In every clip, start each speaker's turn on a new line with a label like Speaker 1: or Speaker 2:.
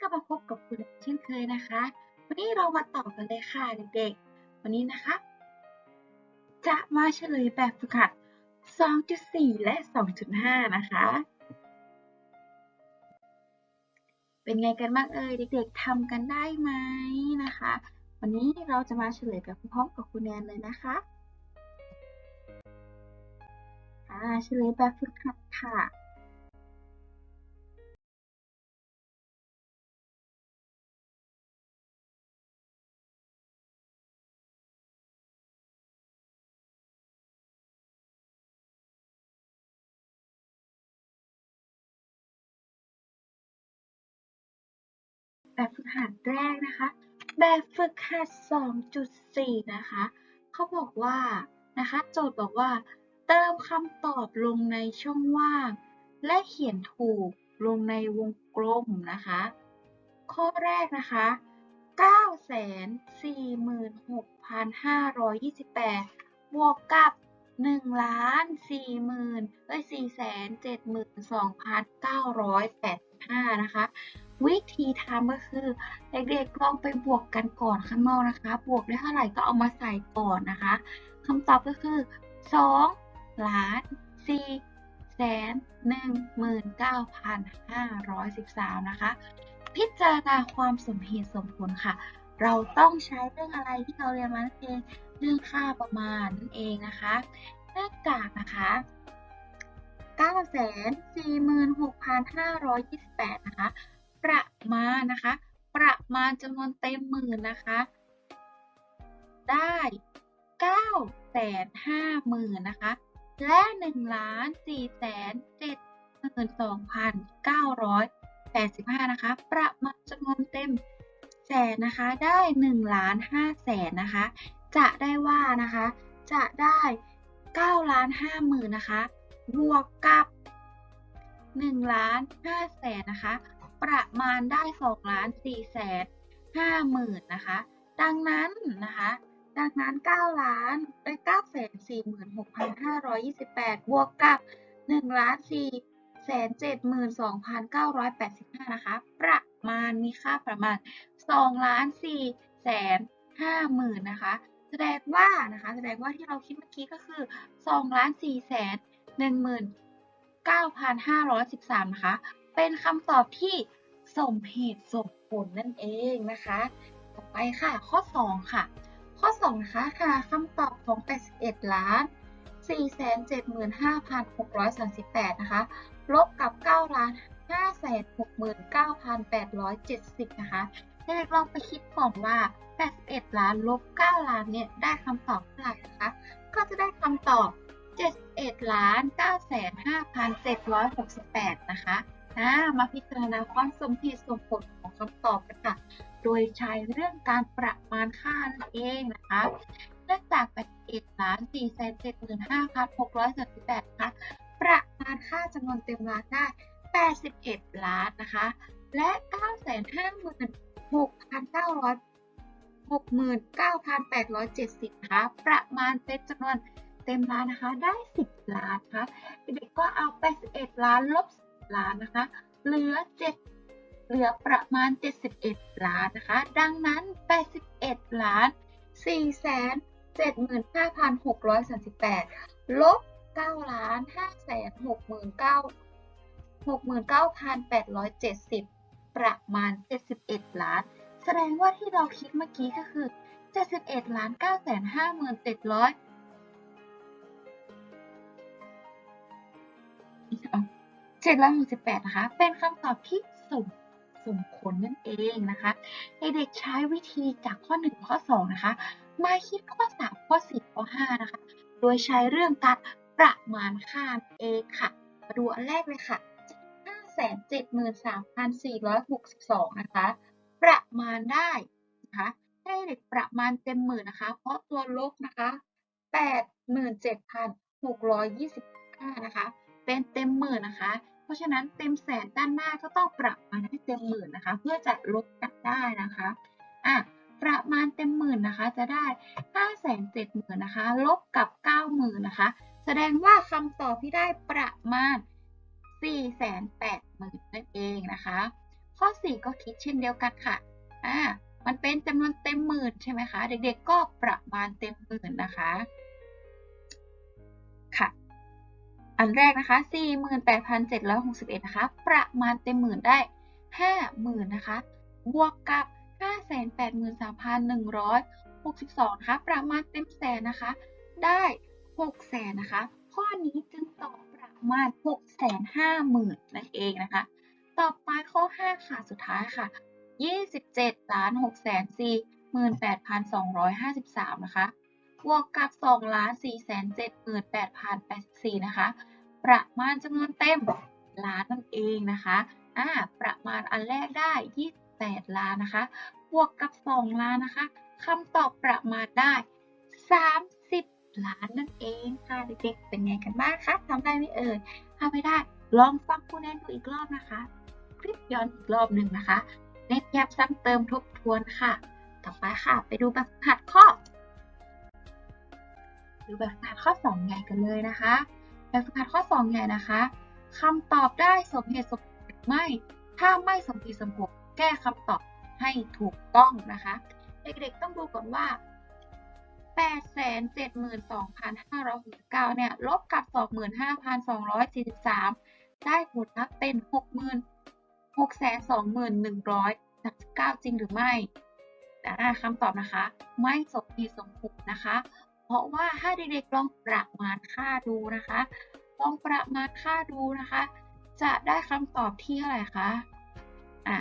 Speaker 1: ก็มาพบกับคุณเช่นเคยนะคะ วันนี้เรามาต่อกันเลยค่ะเด็กๆ วันนี้นะคะ จะมาเฉลยแบบฝึกหัด 2.4 และ 2.5 นะคะ เป็นไงกันบ้างเอ่ยเด็กๆทำกันได้ไหมนะคะ วันนี้เราจะมาเฉลยแบบพร้อมกับคุณแนนเลยนะคะอ่าเฉลยแบบฝึกหัดค่ะ หัดแรกนะคะ แบบฝึกหัด 2.4 นะคะเขาบอกว่านะคะโจทย์บอกว่า เติมคำตอบลงในช่องว่าง และเขียนถูกลงในวงกลมนะคะ ข้อแรกนะคะ946,528 บวกกับ1ล้าน4หมื่นเอ้ย472,985นะคะ วิธีทำก็คือ เด็กๆลองไปบวกกันก่อนข้างนอกนะคะ บวกได้เท่าไหร่ก็เอามาใส่ก่อนนะคะคำตอบก็คือ2ล้าน4แสน1หมื่น9,513นะคะ พิจารณาความสมเหตุสมผลค่ะ เราต้องใช้เรื่องอะไรที่เราเรียนมานั่นเองเรื่องค่าประมาณนั่นเองนะคะเนื่องจากนะคะ946,528 นะคะ ประมาณนะคะ ประมาณจำนวนเต็มหมื่นนะคะ ได้9 5 0 0 0 0นะคะ และ1ล้าน4 7 2,985 นะคะ ประมาณจำนวนเต็มแสนนะคะ ได้1ล้าน5แสนนะคะ จะได้ว่านะคะ จะได้9ล้าน5หมื่นนะคะ บวกกับ1ล้าน5แสนนะคะ ประมาณได้2ล้าน4แสน5หมื่นนะคะ ดังนั้นนะคะ ดังนั้น9ล้านได้9แสน46,528 บวกกับ1ล้าน4แสน72,985 นะคะ ประมาณมีค่าประมาณ2ล้าน4แสน5หมื่นนะคะ แสดงว่านะคะ แสดงว่าที่เราคิดเมื่อกี้ก็คือ2ล้าน4แสน1หมื่น9,513 นะคะ เป็นคำตอบที่ สมเหตุสมผลนั่นเองนะคะ ต่อไปค่ะ ข้อ 2 ค่ะ ข้อ2นะคะหาคำตอบของ 81 ล้าน 475,638 นะคะ ลบกับ 9 ล้าน 569,870 นะคะเด็กๆลองไปคิดก่อนว่า 81 ล้านลบ 9 ล้านเนี่ย ได้คำตอบเท่าไหร่นะคะ ก็จะได้คำตอบ 71ล้าน9,5,768 นะคะ นะมาพิจารณาความสมเหตุสมผลของคำตอบกันค่ะ โดยใช้เรื่องการประมาณค่านั่นเองนะคะเนื่องจาก81ล้าน475,638นะคะประมาณค่าจำนวนเต็มล้านได้ 81 ล้านนะคะ และ 956,900 69,870นะคะประมาณเป็นจำนวนเต็มล้านนะคะ ได้ 10 ล้านนะคะเด็กก็เอา 81 ล้านลบ ล้านนะคะ เหลือ 7 เหลือประมาณ 71 ล้านนะคะ ดังนั้น 81 ล้าน 4 7 5,638 ลบ 9 ล้าน 5 6 9 69,870 ประมาณ 71 ล้าน แสดงว่าที่เราคิดเมื่อกี้ก็คือ 71 ล้าน 9 5 7 700 768นะคะ เป็นคำตอบที่สมสมผลนั่นเองนะคะเด็กๆใช้วิธีจากข้อ 1 ข้อ 2 นะคะ มาคิดข้อ 3 ข้อ 4 ข้อ 5 นะคะ โดยใช้เรื่องการประมาณค่าเองค่ะ มาดูอันแรกเลยค่ะ 573,462 นะคะ ประมาณได้นะคะให้เด็กประมาณเต็มหมื่นนะคะ เพราะตัวลบนะคะ87,625 นะคะ เป็นเต็มหมื่นนะคะ เพราะฉะนั้นเต็มแสนด้านหน้าก็ต้องประมาณให้เต็มหมื่นนะคะ เพื่อจะลบกันได้นะคะอะประมาณเต็มหมื่นนะคะจะได้ 570,000นะคะ ลบกับ 90,000นะคะ แสดงว่าคำตอบที่ได้ประมาณ 480,000นั่นเองนะคะ ข้อ 4 ก็คิดเช่นเดียวกันค่ะอ่ามันเป็นจำนวนเต็มหมื่นใช่ไหมคะ เด็กๆก็ประมาณเต็มหมื่นนะคะ อันแรกนะคะ 48,761 นะคะ ประมาณเต็มหมื่นได้ 50,000 นะคะ บวกกับ 583,162 นะคะ ประมาณเต็มแสนนะคะ ได้600,000นะคะ ข้อนี้จึงตอบประมาณ 650,000นั่นเองนะคะ ต่อไปข้อ 5 ค่ะ สุดท้ายค่ะ 27ล้าน6 4 8,253 นะคะ วกกับ2ล้าน4แสน78,084นะคะ ประมาณจำนวนเต็มล้านนั่นเองนะคะอ่าประมาณอันแรกได้28ล้านนะคะ บวกกับ 2 ล้านนะคะคำตอบประมาณได้ 30 ล้านนั่นเองค่ะเด็กๆเป็นไงกันบ้างคะทำได้ไหมเอ่ยถ้าไม่ได้ลองฟังครูแนนดูอีกรอบนะคะ คลิปย้อนอีกรอบหนึ่งนะคะเน้นย้ำซ้ำเติมทบทวนค่ะ ต่อไปค่ะ ไปดูแบบหัดข้อ ดูแบบฝึกหัดข้อ 2 ใหญ่กันเลยนะคะ แบบฝึกหัดข้อ 2 ใหญ่นะคะคำตอบได้สมเหตุสมผลหรือไม่ ถ้าไม่สมเหตุสมผลแก้คำตอบให้ถูกต้องนะคะ เด็กๆต้องดูก่อนว่า 872,569 เนี่ย ลบกับ 25,243 ได้ผลลัพธ์เป็น 60,000 621,139 จริงหรือไม่คำตอบนะคะ ไม่สมเหตุสมผลนะคะ เพราะว่าถ้าเด็กๆลองประมาณค่าดูนะคะ ลองประมาณค่าดูนะคะ จะได้คำตอบที่เท่าไหร่คะอะ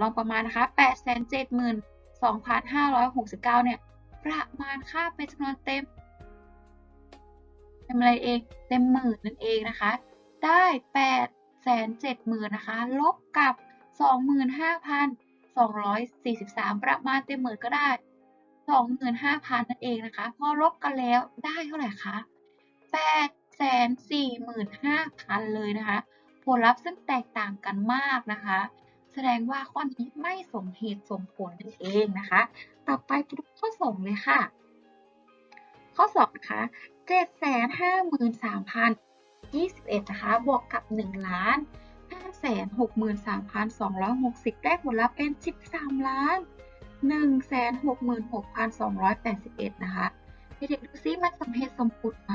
Speaker 1: ลองประมาณนะคะ872,569 เนี่ย ประมาณค่าเป็นจำนวนเต็มเต็มอะไรเอง เต็มหมื่นนั่นเองนะคะ ได้8แสนเจ็ดหมื่นนะคะ ลบกับ 25,243 ประมาณเต็มหมื่นก็ได้ 25,000 นั่นเองนะคะ พอลบกันแล้วได้เท่าไหร่คะ8แสน45,000 เลยนะคะ ผลลัพธ์ซึ่งแตกต่างกันมากนะคะ แสดงว่าข้อนี้ไม่สมเหตุสมผลนั่นเองนะคะ ต่อไปไปดูข้อ2เลยค่ะ ข้อ2นะคะ753,000 21นะคะ บวกกับ 1 ล้าน563,260 ได้ผลลัพธ์เป็น 13 ล้าน 166,281 นะคะเด็กๆดูซิมันสมเหตุสมผลไหม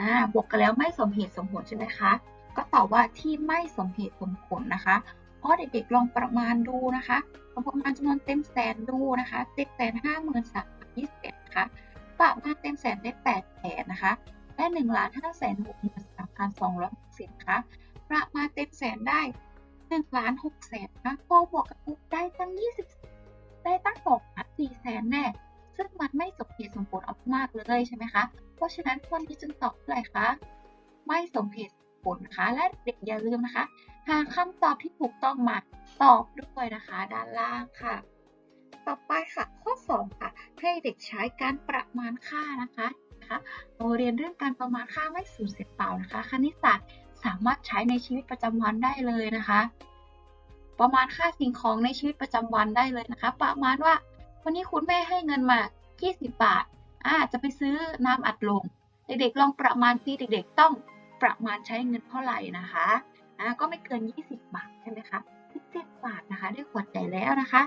Speaker 1: อ่าบวกกันแล้วไม่สมเหตุสมผลใช่ไหมคะ ก็ตอบว่าที่ไม่สมเหตุสมผลนะคะ เพราะเด็กๆลองประมาณดูนะคะลองประมาณจำนวนเต็มแสนดูนะคะ753,021นห้าหมื่นสามยี่สิบนะคะประมาณเต็มแสนได้8แสนนะคะได้1ล้าน5แสน63,260นะคะประมาณเต็มแสนได้1ล้าน6แสนนะพอบวกกับปุ๊บได้ตั้ง20 ได้ตั้ง2ล้าน4แสนแน่ซึ่งมันไม่สมเหตุสมผลเอามากเลยใช่ไหมคะ เพราะฉะนั้นข้อนี้จึงตอบอะไรคะ ไม่สมเหตุสมผลนะคะ และเด็กอย่าลืมนะคะ หาคำตอบที่ถูกต้องมาตอบด้วยนะคะด้านล่างค่ะ ต่อไปค่ะข้อ 2 ค่ะ ให้เด็กใช้การประมาณค่านะคะนะคะเราเรียนเรื่องการประมาณค่าไม่สูญเสียเปล่านะคะ คณิตศาสตร์สามารถใช้ในชีวิตประจำวันได้เลยนะคะ ประมาณค่าสิ่งของในชีวิตประจำวันได้เลยนะคะ ประมาณว่าวันนี้คุณแม่ให้เงินมา 20 บาทอ่าจะไปซื้อน้ำอัดลม เด็กๆ ลองประมาณที่เด็กๆ ต้องประมาณใช้เงินเท่าไหร่นะคะอ่าก็ไม่เกิน 20 บาทใช่ไหมคะ17บาทนะคะ ได้ขวดใหญ่แล้วนะคะ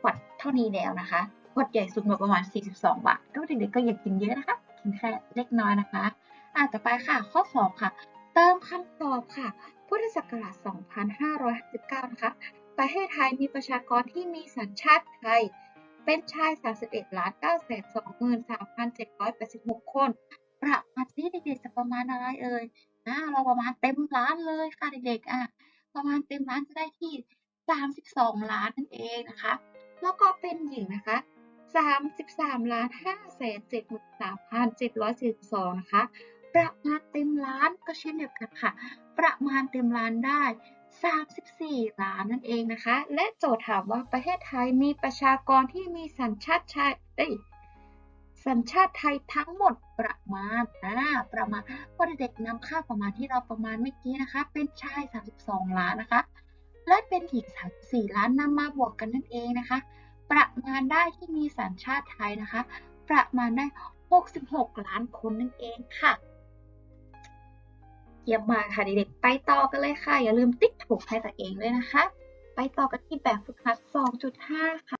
Speaker 1: ขวดเท่านี้แล้วนะคะขวดใหญ่สุดประมาณ 42 บาทก็เด็กๆ ก็อย่ากินเยอะนะคะ กินแค่เล็กน้อยนะคะอ่าต่อไปค่ะ ข้อ 2 ค่ะ เติมคำตอบค่ะ พุทธศักราช 2559 นะคะ ประเทศไทยมีประชากรที่มีสัญชาติไทย เป็นชาย 31ล้าน9 2 3 7 8 6 คน ประมาณที่เด็กๆจะประมาณอะไรเอ่ยอ่าเราประมาณเต็มล้านเลยค่ะเด็กๆอะ ประมาณเต็มล้านจะได้ที่ 32 ล้านนั่นเองนะคะ แล้วก็เป็นหญิงนะคะ33ล้าน5 7 3 7 4 2นะคะ ประมาณเต็มล้านก็เช่นเดียวกันค่ะ ประมาณเต็มล้านได้ 34 ล้านนั่นเองนะคะ และโจทย์ถามว่าประเทศไทยมีประชากรที่มีสัญชาติชาติเอ้ยสัญชาติไทยทั้งหมดประมาณอ่าประมาณก็เด็กๆนำค่าประมาณที่เราประมาณเมื่อกี้นะคะ เป็นชาย 32 ล้านนะคะ และเป็นหญิง34 ล้านนำมาบวกกันนั่นเองนะคะ ประมาณได้ที่มีสัญชาติไทยนะคะ ประมาณได้ 66 ล้านคนนั่นเองค่ะ เยี่ยมมากค่ะเด็กๆไปต่อกันเลยค่ะ อย่าลืมติ๊กถูกให้ตัวเองด้วยนะคะ ไปต่อกันที่แบบฝึกหัด 2.5 ค่ะ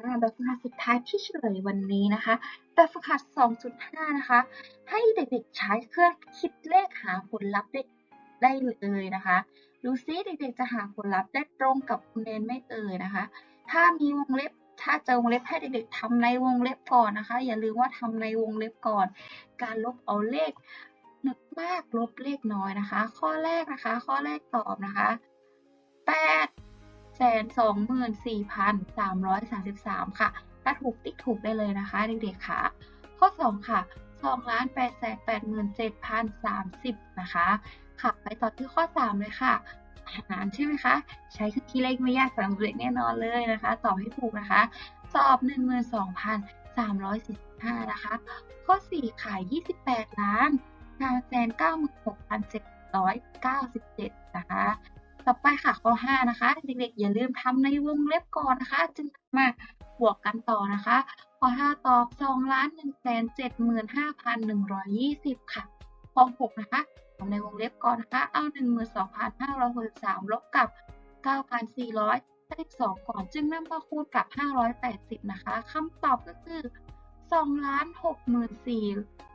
Speaker 1: อ่าแบบฝึกหัดสุดท้ายที่เฉลยวันนี้นะคะ แบบฝึกหัด 2.5 นะคะ ให้เด็กๆใช้เครื่องคิดเลขหาผลลัพธ์ได้ได้เลยนะคะ ดูซิเด็กๆจะหาผลลัพธ์ได้ตรงกับคุณเนนไม่เอ่ยนะคะ ถ้ามีวงเล็บถ้าเจอวงเล็บให้เด็กๆทำในวงเล็บก่อนนะคะ อย่าลืมว่าทำในวงเล็บก่อน การลบเอาเลข นึกมากลบเลขน้อยนะคะ ข้อแรกนะคะ ข้อแรกตอบนะคะแปดแสนสองหมื่นสี่พันสามร้อยสามสิบสามค่ะ ถ้าถูกติ๊กถูกได้เลยนะคะเด็กๆค่ะ ข้อสองค่ะสองล้านแปดแสนแปดหมื่นเจ็ดพันสามสิบนะคะ ค่ะ ไปต่อที่ข้อสามเลยค่ะหารใช่ไหมคะ ใช้เครื่องคิดเลขไม่ยากสำหรับเด็กแน่นอนเลยนะคะ ตอบให้ถูกนะคะ ตอบ 12,345 นะคะ ข้อ 4 ขาย 28 ล้าน 596,797 นะคะ ต่อไปค่ะข้อ 5 นะคะ เด็กๆ อย่าลืมทำในวงเล็บก่อนนะคะ จึงมาบวกกันต่อนะคะ ข้อ 5 ตอบ2ล้าน175,120 ค่ะ ข้อ 6 นะคะทำในวงเล็บก่อนนะคะ เอา 12,563ลบกับ 9,400 92ก่อนจึงนำมาคูณกับ 580 นะคะคำตอบก็คือ 2 64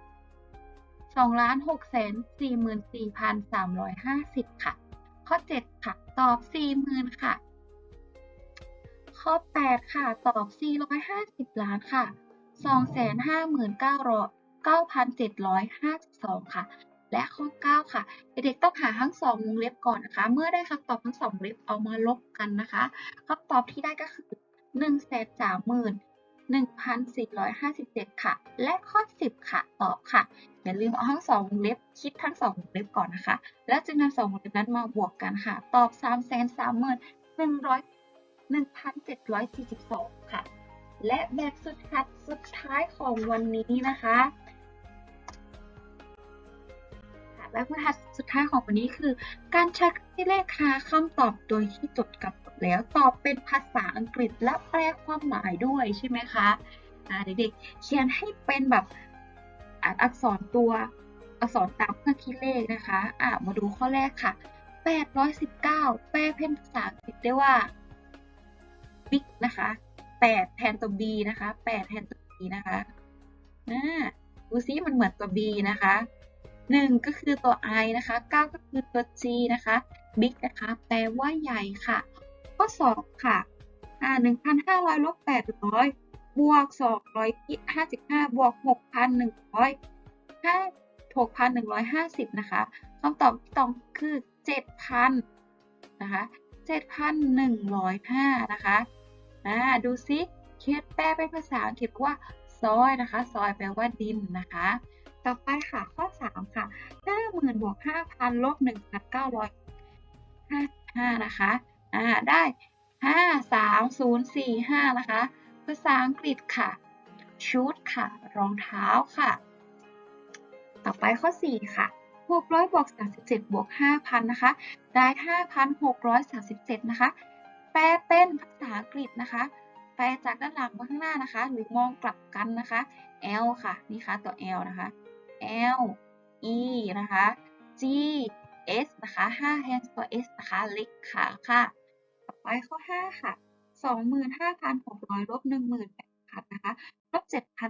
Speaker 1: 2ล้าน6แสน44,350 ค่ะ ข้อ 7 ค่ะ ตอบ 40,000 ค่ะ ข้อ 8 ค่ะ ตอบ 450 ล้านค่ะ 259,952 ค่ะ และข้อ 9 ค่ะ เด็กๆต้องหาทั้ง 2วงเล็บก่อนนะคะ เมื่อได้คำตอบทั้ง 2วงเล็บเอามาลบกันนะคะคำตอบที่ได้ก็คือ 1 3 0 0 0 0 1,457 ค่ะ และข้อ 10 ค่ะตอบค่ะ อย่าลืมเอาทั้ง2วงเล็บคิดทั้ง2วงเล็บก่อนนะคะ แล้วจึงนำ2วงเล็บนั้นมาบวกกันค่ะ ตอบ 330,100 1,742 ค่ะ และแบบสุดท้ายสุดท้ายของวันนี้นะคะและบรรทัดสุดท้ายของวันนี้คือ การใช้ที่เลขหาคำตอบโดยที่จดกับ แล้วตอบเป็นภาษาอังกฤษและแปลความหมายด้วยใช่ไหมคะเด็กๆเขียนให้เป็นแบบอ่านอักษรตัวอักษรตามเครื่องคิดเลขนะคะอะมาดูข้อแรกค่ะ 819 แปลเป็นภาษาอังกฤษได้ว่า big นะคะ 8 แทนตัว b นะคะ 8 แทนตัว b นะคะอ่าดูซิมันเหมือนตัว b นะคะ 1 ก็คือตัว i นะคะ 9 ก็คือตัว g นะคะ big นะคะ แปลว่าใหญ่ค่ะ ข้อ 2 ค่ะอ่า1,500ลบ800 บวก 255 บวก 6,100 5 6,150 นะคะคำตอบที่ต้องคือ 7,000 นะคะ 7,105 นะคะอ่าดูซิเคสแปลเป็นภาษาอังกฤษว่าซอยนะคะ ซอยแปลว่าดินนะคะ ต่อไปค่ะข้อ 3 ค่ะ 50,000บวก5,000ลบ1,900 5 5นะคะ อ่าได้53045นะคะ ภาษาอังกฤษค่ะ ชุดค่ะ รองเท้าค่ะ ต่อไปข้อ4ค่ะ600บวก37บวก5,000นะคะ ได้5,637นะคะ แปลเป็นภาษาอังกฤษนะคะ แปลจากด้านหลังมาข้างหน้านะคะ หรือมองกลับกันนะคะ L ค่ะ นี่ค่ะ ตัว L นะคะ L E นะคะ G S นะคะ5แทนตัว S นะคะ เล็กขาค่ะ ไปข้อ 5 ค่ะ 25,600ลบ18,000นะคะลบ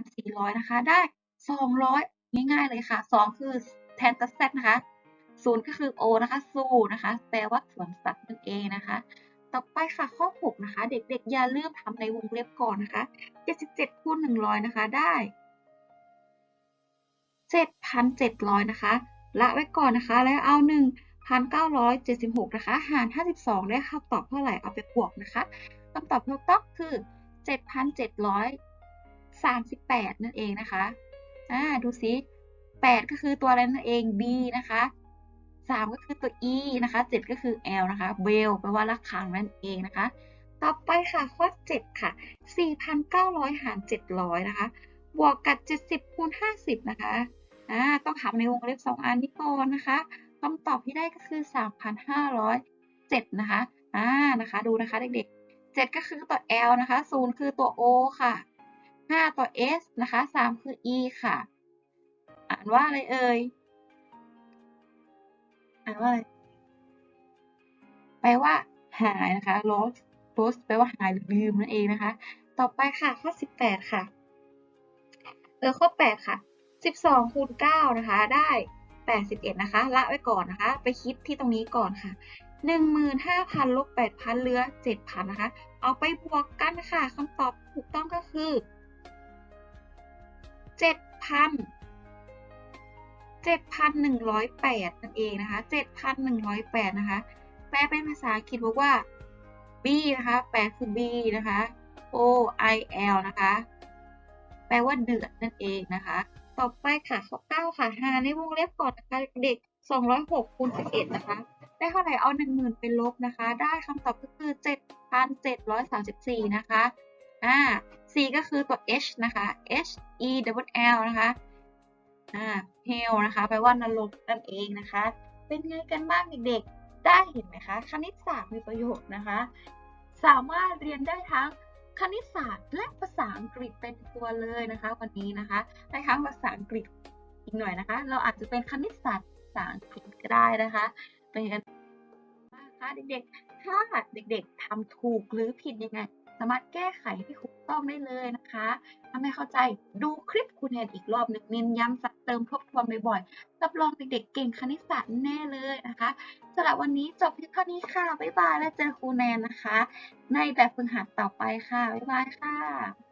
Speaker 1: 7,400นะคะ ได้ 200 ง่ายๆเลยค่ะ 2 คือแทนตัว Z นะคะ0ก็คือ O นะคะสูนะคะ แปลว่าสวนสัตว์นั่นเองนะคะ ต่อไปค่ะข้อ 6 นะคะ เด็กๆ อย่าลืมทำในวงเล็บก่อนนะคะ 77คูณ100 นะคะ ได้ 7,700 นะคะ ละไว้ก่อนนะคะ แล้วเอา 1,976 นะคะ หาร 52 ได้คำตอบเท่าไหร่เอาไปบวกนะคะคำตอบถูกต้องคือ 7,738 นั่นเองนะคะอ่าดูซิ8 ก็คือตัวอะไรนั่นเอง b นะคะ 3 ก็คือตัว e นะคะ 7 ก็คือ l นะคะ bell แปลว่าระฆังนั่นเองนะคะ ต่อไปค่ะข้อ 7 ค่ะ 4,900 หาร 700 นะคะ บวกกับ 70คูณ50 นะคะอ่าต้องทำในวงเล็บ 2 อันนี้ก่อนนะคะ คำตอบที่ได้ก็คือ 3,507 นะคะ อ่า นะคะ ดูนะคะเด็กๆ 7 ก็คือตัว L นะคะ 0 คือตัว O ค่ะ 5 ตัว S นะคะ 3 คือ E ค่ะ อ่านว่าอะไรเอ่ย อ่านว่าอะไร แปลว่าหายนะคะ lost lost แปลว่าหายหรือลืมนั่นเองนะคะ ต่อไปค่ะ ข้อ 18 ค่ะ เออ ข้อ 8 ค่ะ 12คูณ9นะคะ ได้ 81นะคะ ละไว้ก่อนนะคะ ไปคิดที่ตรงนี้ก่อนค่ะ 15,000ลบ8,000เหลือ 7,000 นะคะ เอาไปบวกกันค่ะคำตอบถูกต้องก็คือ 7,000 7,108 นั่นเองนะคะ 7,108 นะคะ แปลเป็นภาษาอังกฤษบอกว่า B นะคะ แปลคือ B นะคะ O I L นะคะ แปลว่าเดือดนั่นเองนะคะ ต่อไปค่ะข้อ9ค่ะหาในวงเล็บก่อนนะคะเด็ก206คูณ11นะคะ ได้เท่าไหร่เอา10,000เป็นลบนะคะ ได้คำตอบก็คือ7,734นะคะอ่า C ก็คือตัว H นะคะ H E W L นะคะอ่า hell นะคะแปลว่านรกนั่นเองนะคะ เป็นไงกันบ้างเด็กๆ ได้เห็นไหมคะ คณิตศาสตร์มีประโยชน์นะคะ สามารถเรียนได้ทั้งคณิตศาสตร์และาษาอังกฤษเป็นตัวเลยนะคะ วันนี้นะคะได้ทั้งภาษาอังกฤษอีกหน่อยนะคะ เราอาจจะเป็นคณิตศาสตร์ภาษาอังกฤษก็ได้นะคะเป็นกันบ้างคะเด็กๆ ถ้าเด็กๆทำถูกหรือผิดยังไง สามารถแก้ไขให้ถูกต้องได้เลยนะคะถ้าไม่เข้าใจดูคลิปคุณแนนอีกรอบหนึ่งเน้นย้ำซักเติมทบทวนบ่อยๆรับรองเด็กๆ เก่งคณิตศาสตร์แน่เลยนะคะสำหรับวันนี้จบเพียงเท่านี้ค่ะ บ๊ายบาย แล้วเจอครูแนนนะคะ ในแบบฝึกหัดต่อไปค่ะ บ๊ายบายค่ะ